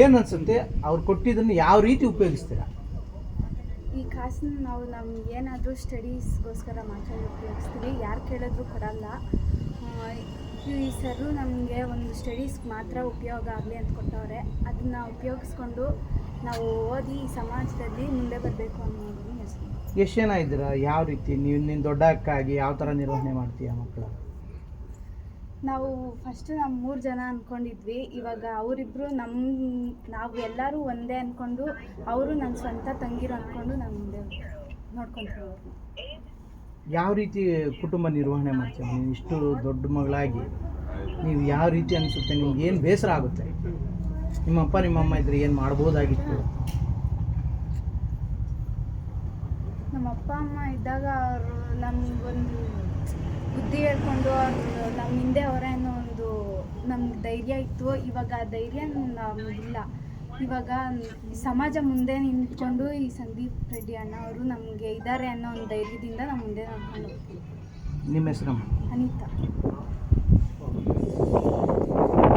ಏನು ಅನ್ಸುತ್ತೆ ಅವ್ರು ಕೊಟ್ಟಿದ್ದನ್ನು ಯಾವ ರೀತಿ ಉಪಯೋಗಿಸ್ತೀರಾ? ಈ ಕಾಸನ್ನ ನಾವು ನಮ್ಗೆ ಏನಾದರೂ ಸ್ಟಡೀಸ್ಗೋಸ್ಕರ ಮಾತ್ರ ಉಪಯೋಗಿಸ್ತೀವಿ. ಯಾರು ಕೇಳಿದ್ರು ಕೊಡಲ್ಲ. ಈ ಸರು ನಮಗೆ ಒಂದು ಸ್ಟಡೀಸ್ಗೆ ಮಾತ್ರ ಉಪಯೋಗ ಆಗಲಿ ಅಂತ ಕೊಟ್ಟವ್ರೆ. ಅದನ್ನ ಉಪಯೋಗಿಸ್ಕೊಂಡು ನಾವು ಓದಿ ಸಮಾಜದಲ್ಲಿ ಮುಂದೆ ಬರಬೇಕು ಅನ್ನೋದು ಎಷ್ಟು ಜನ ಇದ್ದೀರಾ? ಯಾವ ರೀತಿ? ನೀವು ನಿನ್ನ ದೊಡ್ಡ ಅಕ್ಕಾಗಿ ಯಾವ ಥರ ನಿರ್ವಹಣೆ ಮಾಡ್ತೀಯ ಮಕ್ಕಳ? ನಾವು ಫಸ್ಟ್ ನಮ್ಮ ಮೂರು ಜನ ಅಂದ್ಕೊಂಡಿದ್ವಿ ಇವಾಗ ಅವರಿಬ್ಬರು ನಮ್ಮ ನಾವು ಎಲ್ಲರೂ ಒಂದೇ ಅಂದ್ಕೊಂಡು ಅವರು ನನ್ನ ಸ್ವಂತ ತಂಗಿರು ಅಂದ್ಕೊಂಡು ನಾನು ಮುಂದೆ ನೋಡ್ಕೊಂತೀವಿ ಯಾವ ರೀತಿ ಕುಟುಂಬ ನಿರ್ವಹಣೆ ಮಾಡ್ತೀವಿ ನೀವು ಇಷ್ಟು ದೊಡ್ಡ ಮಗಳಾಗಿ ನೀವು ಯಾವ ರೀತಿ ಅನಿಸುತ್ತೆ? ನಿಮ್ಗೆ ಏನು ಬೇಸರ ಆಗುತ್ತೆ? ನಿಮ್ಮಪ್ಪ ನಿಮ್ಮಮ್ಮ ಇದ್ರೆ ಏನು ಮಾಡ್ಬೋದಾಗಿತ್ತು? ನಮ್ಮ ಅಪ್ಪ ಅಮ್ಮ ಇದ್ದಾಗ ಅವರು ನಮ್ಗೊಂದು ಬುದ್ಧಿ ಹೇಳ್ಕೊಂಡು ಅವ್ರು ನಮ್ಮ ಹಿಂದೆ ಅವರೇ ಧೈರ್ಯ ಇತ್ತು. ಇವಾಗ ಆ ಧೈರ್ಯ ಇಲ್ಲ. ಇವಾಗ ಸಮಾಜ ಮುಂದೆ ನಿಂತ್ಕೊಂಡು ಈ ಸಂದೀಪ್ ರೆಡ್ಡಿ ಅಣ್ಣ ಅವರು ನಮಗೆ ಇದ್ದಾರೆ ಅನ್ನೋ ಒಂದು ಧೈರ್ಯದಿಂದ ನಾವು ಮುಂದೆ ನಡ್ಕೊಂಡು ಹೋಗ್ತೀವಿ. ನಿಮ್ಮ ಹೆಸರು ಅನಿತಾ.